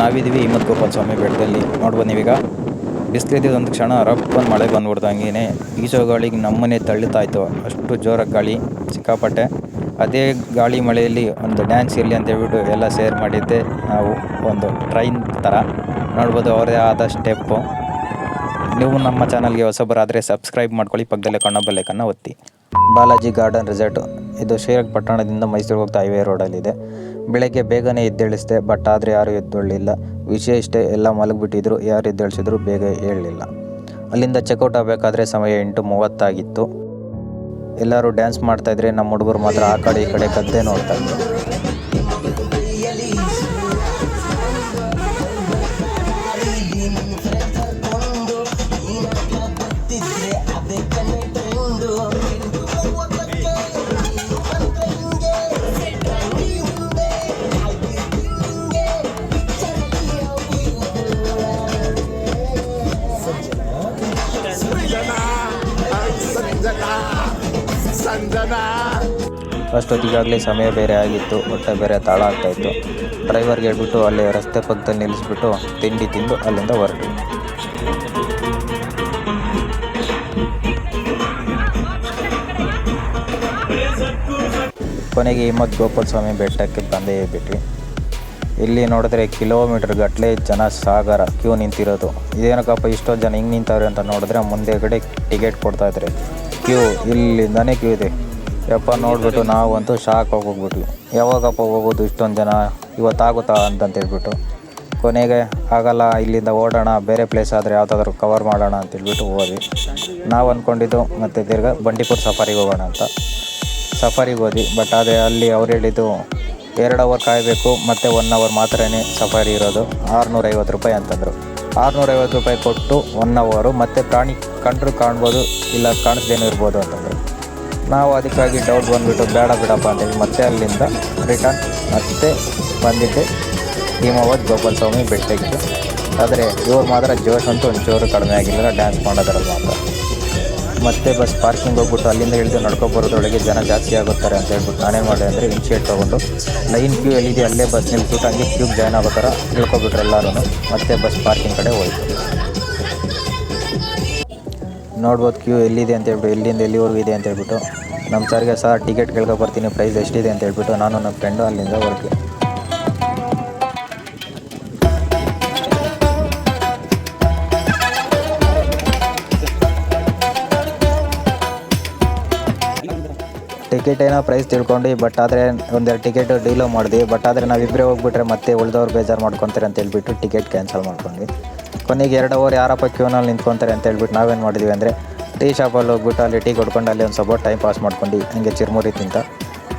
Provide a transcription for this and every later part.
ನಾವಿದ್ದೀವಿ ಹಿಮ್ಮತ್ ಗೋಪಾಲ ಸ್ವಾಮಿ ಬೆಟ್ಟದಲ್ಲಿ ನೋಡ್ಬೋದು ನೀವೀಗ. ಬಿಸಿಲಿದ್ದಿದ್ದು ಒಂದು ಕ್ಷಣ ರಪ್ಪಂದು ಮಳೆ ಬಂದ್ಬಿಡ್ತು ಹಂಗೇನೆ ಈಜೋ ಗಾಳಿಗೆ ನಮ್ಮನೆ ತಳ್ಳುತ್ತಾ ಇತ್ತು ಅಷ್ಟು ಜೋರಾಗಿ ಗಾಳಿ ಸಿಕ್ಕಾಪಟ್ಟೆ. ಅದೇ ಗಾಳಿ ಮಳೆಯಲ್ಲಿ ಒಂದು ಡ್ಯಾನ್ಸ್ ಇರಲಿ ಅಂತ ಹೇಳ್ಬಿಟ್ಟು ಎಲ್ಲ ಸೇರ್ ಮಾಡಿದ್ದೆ. ನಾವು ಒಂದು ಟ್ರೈನ್ ಥರ ನೋಡ್ಬೋದು ಅವರೇ ಆದ ಸ್ಟೆಪ್ಪು. ನೀವು ನಮ್ಮ ಚಾನಲ್ಗೆ ಹೊಸಬರಾದರೆ ಸಬ್ಸ್ಕ್ರೈಬ್ ಮಾಡ್ಕೊಳ್ಳಿ, ಪಕ್ಕದಲ್ಲೇ ಕಣ್ಣ ಬೆಲ್ಲೈಕನ್ನ ಒತ್ತಿ. ಬಾಲಾಜಿ ಗಾರ್ಡನ್ ರೆಸಾರ್ಟ್, ಇದು ಶ್ರೀರಂಗಪಟ್ಟಣದಿಂದ ಮೈಸೂರಿಗೆ ಹೋಗ್ತಾ ಹೈವೇ ರೋಡಲ್ಲಿದೆ ಬೆಳಗ್ಗೆ ಬೇಗನೆ ಎದ್ದೇಳಿಸಿದೆ ಬಟ್ ಆದರೆ ಯಾರು ಎದ್ದೇಳಲಿಲ್ಲ. ವಿಷಯ ಇಷ್ಟೇ, ಎಲ್ಲ ಮಲಗಿಬಿಟ್ಟಿದ್ರು, ಯಾರು ಎದ್ದೇಳಿಸಿದ್ರು ಬೇಗ ಹೇಳಲಿಲ್ಲ ಅಲ್ಲಿಂದ ಚೆಕ್ಔಟ್ ಆಗಬೇಕಾದ್ರೆ ಸಮಯ ಎಂಟು ಮೂವತ್ತಾಗಿತ್ತು. ಎಲ್ಲರೂ ಡ್ಯಾನ್ಸ್ ಮಾಡ್ತಾಯಿದ್ರೆ ನಮ್ಮ ಹುಡುಗರು ಮಾತ್ರ ಆ ಕಡೆ ಈ ಕಡೆ ಕದ್ದೆ ನೋಡ್ತಾ ಇದ್ರು. ಅಷ್ಟೊತ್ತಿಗಾಗಲೇ ಸಮಯ ಬೇರೆ ಆಗಿತ್ತು, ಹೊಟ್ಟೆ ಬೇರೆ ತಾಳ ಆಗ್ತಾಯಿತ್ತು ಡ್ರೈವರ್ಗೆ ಹೇಳ್ಬಿಟ್ಟು ಅಲ್ಲಿ ರಸ್ತೆ ಪಕ್ಕದಲ್ಲಿ ನಿಲ್ಲಿಸ್ಬಿಟ್ಟು ತಿಂಡಿ ತಿಂದು ಅಲ್ಲಿಂದ ಹೊರಟ್ವಿ ಕೊನೆಗೆ ಹಿಮ್ಮತ್ ಗೋಪಾಲ ಸ್ವಾಮಿ ಬೆಟ್ಟಕ್ಕೆ ಬಂದೇ ಬಿಟ್ವಿ. ಇಲ್ಲಿ ನೋಡಿದ್ರೆ ಕಿಲೋಮೀಟರ್ ಗಟ್ಟಲೆ ಜನ ಸಾಗರ, ಕ್ಯೂ ನಿಂತಿರೋದು. ಇದೇನಕ್ಕಪ್ಪ ಇಷ್ಟೊಂದು ಜನ ಹಿಂಗೆ ನಿಂತವ್ರೆ ಅಂತ ನೋಡಿದ್ರೆ ಮುಂದೆಗಡೆ ಟಿಕೆಟ್ ಕೊಡ್ತಾ ಇದ್ದಾರೆ. ಕ್ಯೂ, ಇಲ್ಲಿಂದಾನೇ ಕ್ಯೂ ಇದೆ. ಯಪ್ಪ, ನೋಡ್ಬಿಟ್ಟು ನಾವಂತೂ ಶಾಕ್ ಹೋಗ್ಬಿಟ್ವಿ. ಯಾವಾಗಪ್ಪ ಹೋಗೋದು ಇಷ್ಟೊಂದು ಜನ? ಇವತ್ತಾಗುತ್ತಾ ಅಂತಂತ ಹೇಳ್ಬಿಟ್ಟು. ಕೊನೆಗೆ ಆಗಲ್ಲ ಇಲ್ಲಿಂದ ಓಡೋಣ, ಬೇರೆ ಪ್ಲೇಸ್ ಆದರೆ ಯಾವುದಾದ್ರು ಕವರ್ ಮಾಡೋಣ ಅಂತ ಹೇಳ್ಬಿಟ್ಟು ಹೋದ್ವಿ. ನಾವು ಅಂದ್ಕೊಂಡಿದ್ದು ಮತ್ತು ತಿರ್ಗಾ ಬಂಡೀಪುರ ಸಫಾರಿಗೆ ಹೋಗೋಣ ಅಂತ. ಸಫಾರಿಗೆ ಹೋದ್ವಿ ಬಟ್ ಆದರೆ ಅಲ್ಲಿ ಅವ್ರು ಹೇಳಿದ್ದು ಎರಡು ಅವರ್ ಕಾಯಬೇಕು, ಮತ್ತು ಒನ್ ಅವರ್ ಮಾತ್ರನೇ ಸಫಾರಿ ಇರೋದು. ಆರುನೂರೈವತ್ತು ರೂಪಾಯಿ ಅಂತಂದರು. ಆರುನೂರೈವತ್ತು ರೂಪಾಯಿ ಕೊಟ್ಟು ಒನ್ ಅವರು ಮತ್ತು ಪ್ರಾಣಿ ಕಂಡ್ರು ಕಾಣ್ಬೋದು, ಇಲ್ಲ ಕಾಣಿಸ್ದೇನೂ ಇರ್ಬೋದು ಅಂತಂದರು. ನಾವು ಅದಕ್ಕಾಗಿ ಡೌಟ್ ಬಂದುಬಿಟ್ಟು ಬೇಡ ಬಿಡಪ್ಪ ಅಂತೇಳಿ ಮತ್ತೆ ಅಲ್ಲಿಂದ ರಿಟರ್ನ್ ಮತ್ತೆ ಬಂದಿದ್ದೆ ಹಿಮಾವತ್ ಗೋಪಾಲ ಸ್ವಾಮಿ ಬೆಟ್ಟಕ್ಕೆ ಆದರೆ ಇವ್ರು ಮಾತ್ರ ಜೋಶ್ ಅಂತೂ ಒಂಚೂರು ಕಡಿಮೆ ಆಗಿಲ್ಲ ಡ್ಯಾನ್ಸ್ ಮಾಡೋದ್ರಲ್ಲಿ ಮಾತ್ರ. ಮತ್ತೆ ಬಸ್ ಪಾರ್ಕಿಂಗ್ ಹೋಗ್ಬಿಟ್ಟು ಅಲ್ಲಿಂದ ಹಿಡಿದು ನಡ್ಕೊಬರೋದ್ರೊಳಗೆ ಜನ ಜಾಸ್ತಿ ಆಗುತ್ತಾರೆ ಅಂತ ಹೇಳ್ಬಿಟ್ಟು ನಾನೇನು ಮಾಡಿ ಅಂದರೆ ಇನ್ಶಿಯೇಟ್ ತೊಗೊಂಡು ಲೈನ್ ಕ್ಯೂ ಎಲ್ಲಿದೆ ಅಲ್ಲೇ ಬಸ್ ನಿಲ್ಸ್ಬಿಟ್ಟು ಹಂಗೆ ಕ್ಯೂಗೆ ಜಾಯ್ನ್ ಆಗೋ ಥರ ತಿಳ್ಕೊಬಿಟ್ರೆ ಎಲ್ಲರೂ. ಮತ್ತೆ ಬಸ್ ಪಾರ್ಕಿಂಗ್ ಕಡೆ ಹೋಯ್ತು. ನೋಡ್ಬೋದು ಕ್ಯೂ ಎಲ್ಲಿದೆ ಅಂತ ಹೇಳ್ಬಿಟ್ಟು, ಎಲ್ಲಿಂದ ಎಲ್ಲಿವರೆಗೂ ಇದೆ ಅಂತ ಹೇಳ್ಬಿಟ್ಟು ನಮ್ಮ ಸರ್ಗೆ ಸಹ ಟಿಕೆಟ್ ಕೇಳ್ಕೊ ಬರ್ತೀನಿ ಪ್ರೈಸ್ ಎಷ್ಟಿದೆ ಅಂತ ಹೇಳ್ಬಿಟ್ಟು ನಾನು ನನ್ನ ಫ್ರೆಂಡು ಅಲ್ಲಿಂದ ಹೊರಗೆ ಟಿಕೆಟ್ ಏನೋ ಪ್ರೈಸ್ ತಿಳ್ಕೊಂಡು ಬಟ್ ಆದರೆ ಒಂದೆರಡು ಟಿಕೆಟ್ ಡೀಲೋ ಮಾಡಿದ್ವಿ. ಬಟ್ ಆದರೆ ನಾವಿಬ್ಬರೇ ಹೋಗ್ಬಿಟ್ರೆ ಮತ್ತೆ ಉಳಿದವ್ರು ಬೇಜಾರು ಮಾಡ್ಕೊತಾರೆ ಅಂತ ಹೇಳ್ಬಿಟ್ಟು ಟಿಕೆಟ್ ಕ್ಯಾನ್ಸಲ್ ಮಾಡ್ಕೊಂಡ್ವಿ. ಕೊನೆಗೆ ಎರಡು ಅವರ್ ಯಾರಪ್ಪ ಕ್ಯೂನಲ್ಲಿ ನಿಂತ್ಕೊತಾರೆ ಅಂತ ಹೇಳ್ಬಿಟ್ಟು ನಾವೇನು ಮಾಡಿದ್ವಿ ಅಂದರೆ ಟೀ ಶಾಪಲ್ಲಿ ಹೋಗ್ಬಿಟ್ಟು ಅಲ್ಲಿ ಟೀ ಕೊಡ್ಕೊಂಡು ಅಲ್ಲಿ ಒಂದು ಸ್ವಲ್ಪ ಟೈಮ್ ಪಾಸ್ ಮಾಡ್ಕೊಂಡು ಹಂಗೆ ಚಿರ್ಮುರಿ ತಿಂತ.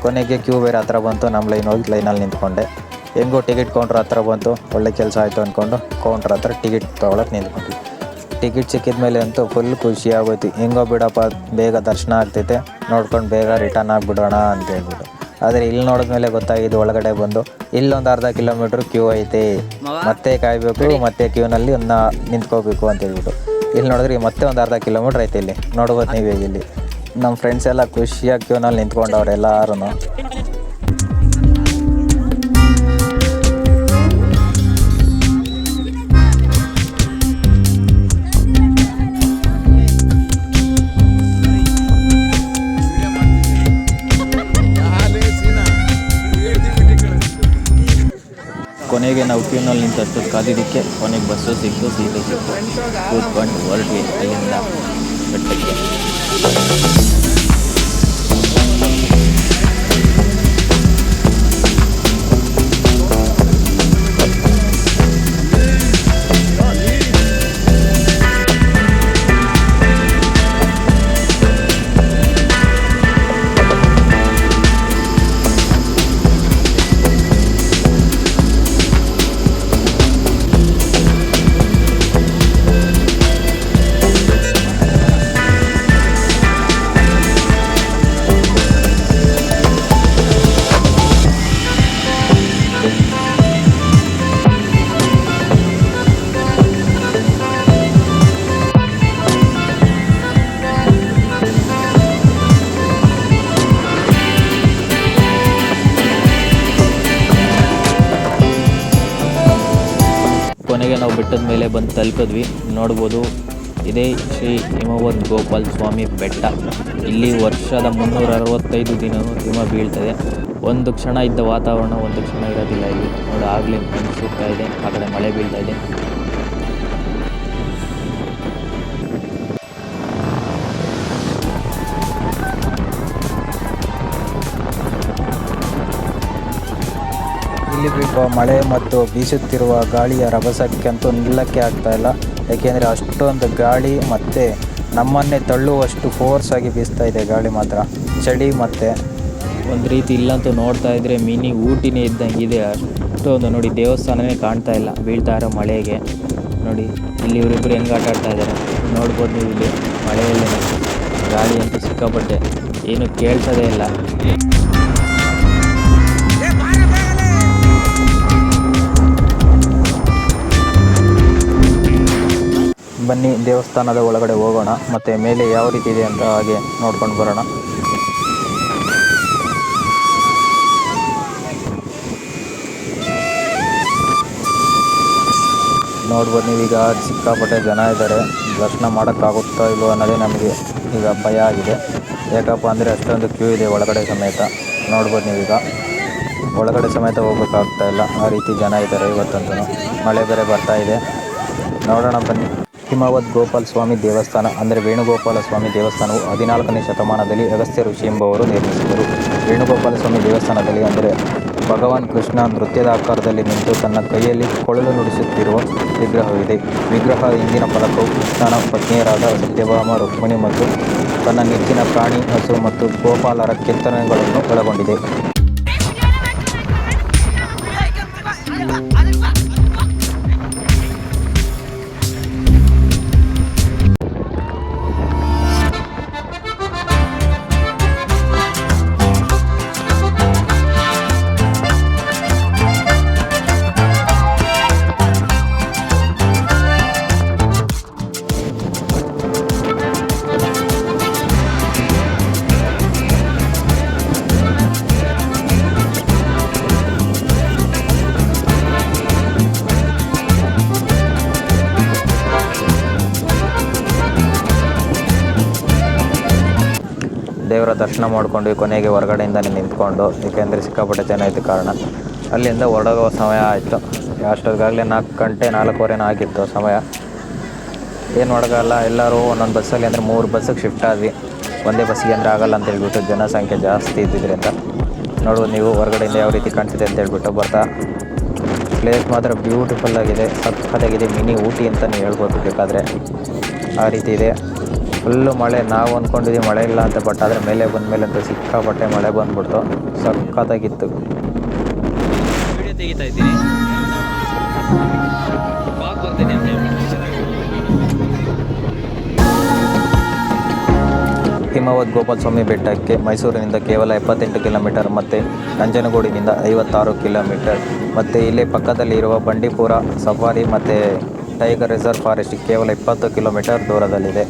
ಕೊನೆಗೆ ಕ್ಯೂ ಬೇರೆ ಹತ್ರ ಬಂತು ನಮ್ಮ ಲೈನ್ ಹೋಗಿ ಲೈನಲ್ಲಿ ನಿಂತ್ಕೊಂಡೆ. ಹೆಂಗೋ ಟಿಕೆಟ್ ಕೌಂಟ್ರ್ ಹತ್ರ ಬಂತು ಒಳ್ಳೆ ಕೆಲಸ ಆಯಿತು ಅಂದ್ಕೊಂಡು ಕೌಂಟ್ರ್ ಹತ್ರ ಟಿಕೆಟ್ ತೊಗೊಳಕ್ಕೆ ನಿಂತ್ಕೊಂಡ್ವಿ. ಟಿಕೆಟ್ ಸಿಕ್ಕಿದ ಮೇಲೆ ಅಂತೂ ಫುಲ್ ಖುಷಿ ಆಗೋಯ್ತು. ಹೆಂಗೋ ಬಿಡಪ್ಪ ಬೇಗ ದರ್ಶನ ಆಗ್ತೈತೆ ನೋಡ್ಕೊಂಡು ಬೇಗ ರಿಟರ್ನ್ ಆಗಿಬಿಡೋಣ ಅಂತ ಹೇಳ್ಬಿಟ್ಟು. ಆದರೆ ಇಲ್ಲಿ ನೋಡಿದ್ಮೇಲೆ ಗೊತ್ತಾಗಿದ್ದು ಒಳಗಡೆ ಬಂದು ಇಲ್ಲೊಂದು ಅರ್ಧ ಕಿಲೋಮೀಟ್ರ್ ಕ್ಯೂ ಐತೆ. ಮತ್ತೆ ಕಾಯಬೇಕು ಮತ್ತೆ ಕ್ಯೂನಲ್ಲಿ ಒಂದು ನಿಂತ್ಕೋಬೇಕು ಅಂತ ಹೇಳ್ಬಿಟ್ಟು. ಇಲ್ಲಿ ನೋಡಿದ್ರೆ ಮತ್ತೆ ಒಂದು ಅರ್ಧ ಕಿಲೋಮೀಟ್ರ್ ಐತೆ ಇಲ್ಲಿ. ನೋಡ್ಬೋದು ನೀವೇ ಇಲ್ಲಿ. ನಮ್ಮ ಫ್ರೆಂಡ್ಸ್ ಎಲ್ಲ ಖುಷಿಯಾಗಿ ಕ್ಯೂನಲ್ಲಿ ನಿಂತ್ಕೊಂಡವ್ರು ಎಲ್ಲರೂ ಕ್ಯೂನಲ್ಲಿ ನಿಂತಷ್ಟು ಕಾದಿದ್ದಕ್ಕೆ ಕೊನೆಗೆ ಬಸ್ಸು ಸಿಕ್ತು ಸೀಟು ಸಿಕ್ತು ಕೂತ್ಕೊಂಡು ಹೊರಟ್ವಿ ಅಲ್ಲಿಂದ ಬೆಟ್ಟಕ್ಕೆ ನಾವು ಬೆಟ್ಟದ ಮೇಲೆ ಬಂದು ತಲುಪಿದ್ವಿ ನೋಡ್ಬೋದು, ಇದೇ ಶ್ರೀ ಹಿಮವದ್ ಗೋಪಾಲ್ ಸ್ವಾಮಿ ಬೆಟ್ಟ. ಇಲ್ಲಿ ವರ್ಷದ ಮುನ್ನೂರ ಅರವತ್ತೈದು ದಿನವೂ ಹಿಮ ಬೀಳ್ತದೆ. ಒಂದು ಕ್ಷಣ ಇದ್ದ ವಾತಾವರಣ, ಒಂದು ಕ್ಷಣ ಇರೋದಿಲ್ಲ ಇಲ್ಲಿ. ನೋಡಿ, ಆಗಲೇ ಮಂಜು ಇದೆ. ಆ ಕಡೆ ಮಳೆ ಬೀಳ್ತಾ ಇದೆ. ಇಲ್ಲಿ ಮಳೆ ಮತ್ತು ಬೀಸುತ್ತಿರುವ ಗಾಳಿಯ ರಭಸಕ್ಕಂತೂ ನಿಲ್ಲಕ್ಕೆ ಆಗ್ತಾ ಇಲ್ಲ. ಯಾಕೆಂದರೆ ಅಷ್ಟೊಂದು ಗಾಳಿ ಮತ್ತು ನಮ್ಮನ್ನೇ ತಳ್ಳುವಷ್ಟು ಫೋರ್ಸ್ ಆಗಿ ಬೀಸ್ತಾ ಇದೆ ಗಾಳಿ ಮಾತ್ರ. ಚಳಿ ಮತ್ತು ಒಂದು ರೀತಿ ಇಲ್ಲಂತೂ ನೋಡ್ತಾ ಇದ್ರೆ ಮಿನಿ ಊಟಿನೇ ಇದ್ದಂಗೆ ಇದೆ ಅಷ್ಟೊಂದು ನೋಡಿ ದೇವಸ್ಥಾನನೇ ಕಾಣ್ತಾ ಇಲ್ಲ. ಬೀಳ್ತಾ ಇರೋ ಮಳೆಗೆ. ನೋಡಿ, ಇಲ್ಲಿ ಇವರಿಬ್ಬರು ಹೆಂಗೆ ಆಟ ಆಡ್ತಾ ಇದ್ದಾರೆ ನೋಡ್ಬೋದು ನೀವು ಇಲ್ಲಿ ಮಳೆಯಲ್ಲಿ ಗಾಳಿ ಅಂತೂ ಸಿಕ್ಕಾಪಟ್ಟೆ. ಏನು ಕೇಳ್ಸೋದೇ ಇಲ್ಲ. ಬನ್ನಿ ದೇವಸ್ಥಾನದ ಒಳಗಡೆ ಹೋಗೋಣ, ಮತ್ತು ಮೇಲೆ ಯಾವ ರೀತಿ ಇದೆ ಅಂತ ಹಾಗೆ ನೋಡ್ಕೊಂಡು ಬರೋಣ. ನೋಡ್ಬೋದು ನೀವೀಗ ಸಿಕ್ಕಾಪಟ್ಟೆ ಜನ ಇದ್ದಾರೆ. ದರ್ಶನ ಮಾಡೋಕ್ಕಾಗುತ್ತೋ ಇಲ್ವೋ ಅನ್ನೋದೇ ನಮಗೆ ಈಗ ಭಯ ಆಗಿದೆ. ಯಾಕಪ್ಪ ಅಂದರೆ ಅಷ್ಟೊಂದು ಕ್ಯೂ ಇದೆ ಒಳಗಡೆ ಸಮೇತ. ನೋಡ್ಬೋದು ನೀವೀಗ. ಒಳಗಡೆ ಸಮೇತ ಹೋಗ್ಬೇಕಾಗ್ತಾ ಇಲ್ಲ. ಆ ರೀತಿ ಜನ ಇದ್ದಾರೆ ಇವತ್ತಂತೂ. ಮಳೆ ಬೇರೆ ಬರ್ತಾ ಇದೆ. ನೋಡೋಣ ಬನ್ನಿ. ಹಿಮವದ್ ಗೋಪಾಲ ಸ್ವಾಮಿ ದೇವಸ್ಥಾನ ಅಂದರೆ ವೇಣುಗೋಪಾಲ ಸ್ವಾಮಿ ದೇವಸ್ಥಾನವು ಹದಿನಾಲ್ಕನೇ ಶತಮಾನದಲ್ಲಿ ಅಗಸ್ತ್ಯ ಋಷಿ ಎಂಬುವರು ನಿರ್ಮಿಸಿದರು ವೇಣುಗೋಪಾಲ ಸ್ವಾಮಿ ದೇವಸ್ಥಾನದಲ್ಲಿ ಅಂದರೆ ಭಗವಾನ್ ಕೃಷ್ಣ ನೃತ್ಯದ ಆಕಾರದಲ್ಲಿ ನಿಂತು ತನ್ನ ಕೈಯಲ್ಲಿ ಕೊಳಲು ನುಡಿಸುತ್ತಿರುವ ವಿಗ್ರಹವಿದೆ. ವಿಗ್ರಹ ಹಿಂದಿನ ಫಲಕವು ಕೃಷ್ಣನ ಪತ್ನಿಯರಾದ ಸತ್ಯಭಾಮ, ರುಕ್ಮಿಣಿ ಮತ್ತು ತನ್ನ ನೆಚ್ಚಿನ ಪ್ರಾಣಿ ಹಸು ಮತ್ತು ಗೋಪಾಲರ ಕೆತ್ತನೆಗಳನ್ನು ಒಳಗೊಂಡಿದೆ. ದೇವರ ದರ್ಶನ ಮಾಡ್ಕೊಂಡ್ವಿ ಕೊನೆಗೆ ಹೊರಗಡೆಯಿಂದನೇ ನಿಂತ್ಕೊಂಡು ಏಕೆಂದರೆ ಸಿಕ್ಕಾಪಟ್ಟೆ ಜನ ಇದ್ದ ಕಾರಣ ಅಲ್ಲಿಂದ ಹೊರಡೋ ಸಮಯ ಆಯಿತು. ಅಷ್ಟೊತ್ತಿಗಾಗಲೇ ನಾಲ್ಕು ಗಂಟೆ ನಾಲ್ಕೂವರೆನೂ ಆಗಿತ್ತು ಸಮಯ. ಏನು ಮಾಡೋಕ್ಕಲ್ಲ ಎಲ್ಲರೂ ಒಂದೊಂದು ಬಸ್ಸಲ್ಲಿ ಅಂದರೆ ಮೂರು ಬಸ್ಸಿಗೆ ಶಿಫ್ಟ್ ಆದ್ವಿ. ಒಂದೇ ಬಸ್ಸಿಗೆ ಅಂದರೆ ಆಗಲ್ಲ ಅಂತ ಹೇಳ್ಬಿಟ್ಟು ಜನಸಂಖ್ಯೆ ಜಾಸ್ತಿ ಇದ್ದಿದ್ದರಿಂದ ನೋಡ್ಬೋದು ನೀವು ಹೊರಗಡೆಯಿಂದ ಯಾವ ರೀತಿ ಕಾಣ್ತಿದೆ ಅಂತ ಹೇಳ್ಬಿಟ್ಟು ಬರ್ತಾ. ಪ್ಲೇಸ್ ಮಾತ್ರ ಬ್ಯೂಟಿಫುಲ್ ಆಗಿದೆ, ಸಖತ್ತಾಗಿದೆ, ಮಿನಿ ಊಟಿ ಅಂತಲೇ ಹೇಳ್ಬೋದು ಬೇಕಾದರೆ. ಆ ರೀತಿ ಇದೆ. ಫುಲ್ಲು ಮಳೆ ನಾವು ಅಂದ್ಕೊಂಡಿದ್ದೀವಿ ಮಳೆ ಇಲ್ಲ ಅಂತ ಬಟ್ ಆದರೆ ಮೇಲೆ ಬಂದ ಮೇಲೆ ಅಂತೂ ಸಿಕ್ಕಾಪಟ್ಟೆ ಮಳೆ ಬಂದ್ಬಿಡ್ತು. ಸಖತ್ತಾಗಿತ್ತು. ವಿಡಿಯೋ ತೆಗಿತಾ ಇದ್ದೀನಿ. ಹಿಮವದ್ ಬೆಟ್ಟಕ್ಕೆ ಮೈಸೂರಿನಿಂದ ಕೇವಲ ಎಪ್ಪತ್ತೆಂಟು ಕಿಲೋಮೀಟರ್ ಮತ್ತು ನಂಜನಗೂಡಿನಿಂದ ಐವತ್ತಾರು ಕಿಲೋಮೀಟರ್. ಮತ್ತು ಇಲ್ಲೇ ಪಕ್ಕದಲ್ಲಿ ಇರುವ ಬಂಡೀಪುರ ಸಫಾರಿ ಮತ್ತು ಟೈಗರ್ ರಿಸರ್ವ್ ಫಾರೆಸ್ಟ್ ಕೇವಲ ಇಪ್ಪತ್ತು ಕಿಲೋಮೀಟರ್ ದೂರದಲ್ಲಿದೆ.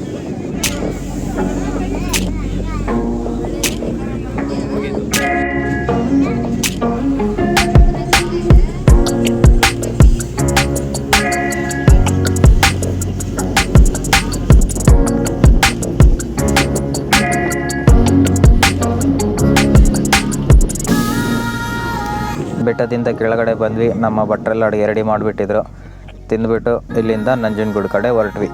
ಬೆಟ್ಟದಿಂದ ಕೆಳಗಡೆ ಬಂದ್ವಿ. ನಮ್ಮ ಭಟ್ರೆಲ್ಲ ಅಡುಗೆ ರೆಡಿ ಮಾಡಿಬಿಟ್ಟಿದ್ರು. ತಿಂದ್ಬಿಟ್ಟು ಇಲ್ಲಿಂದ ನಂಜನಗೂಡು ಕಡೆ ಹೊರಟ್ವಿ.